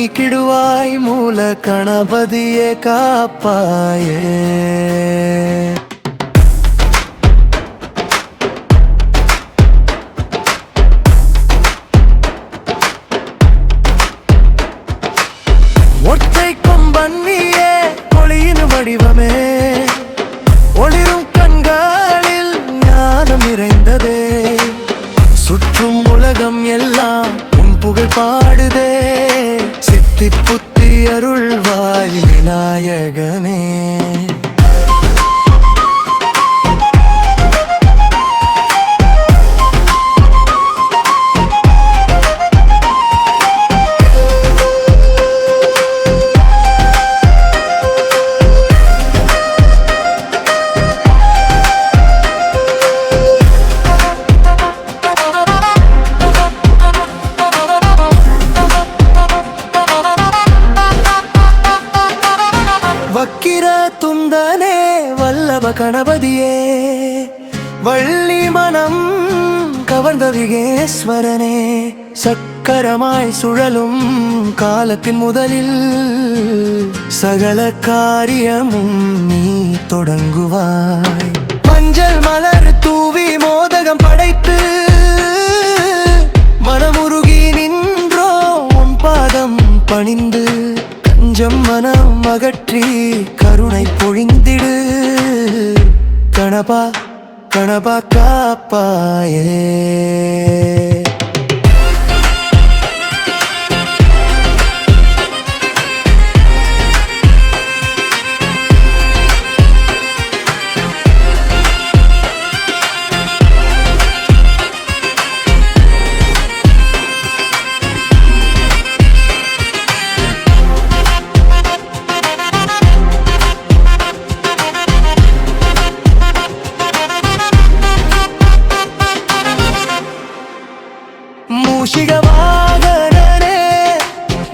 நீ கிடுவாய் மூல கணபதியே காப்பாயே ஒற்றை கொம்பன் நீயே ஒளியின் வடிவமே ஒளிரும் கண்களில் ஞானம் நிறைந்ததே சுற்றும் உலகம் எல்லாம் உன் புகழ் பாடுதே புத்தி புத்தி அருள்வாய் விநாயகனே. வல்லப கணபதியே வள்ளி மனம் கவர்ந்த விகேஸ்வரனே சக்கரமாய் சுழலும் காலத்தின் முதலில் சகல காரியமும் நீ தொடங்குவாய். மஞ்சள் மலர் தூவி மோதகம் படைத்து மனமுருகி நின்றோ உன் பாதம் பணிந்து கஞ்சம் மனம் அகற்றி கருணை பொழிந்திடு கணபா கணபா காப்பாயே. മൂഷിക വാഹനനെ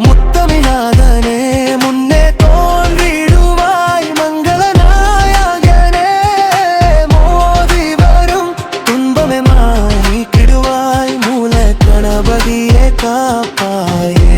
മുത്തമിനാഥനെ മുന്നേ തോൽവിടുവായി മംഗളനായകനെ മോദി വരും തുമ്പമെ മാറി കിടുവായി മൂലക്കണപതിയെ കാപ്പായേ.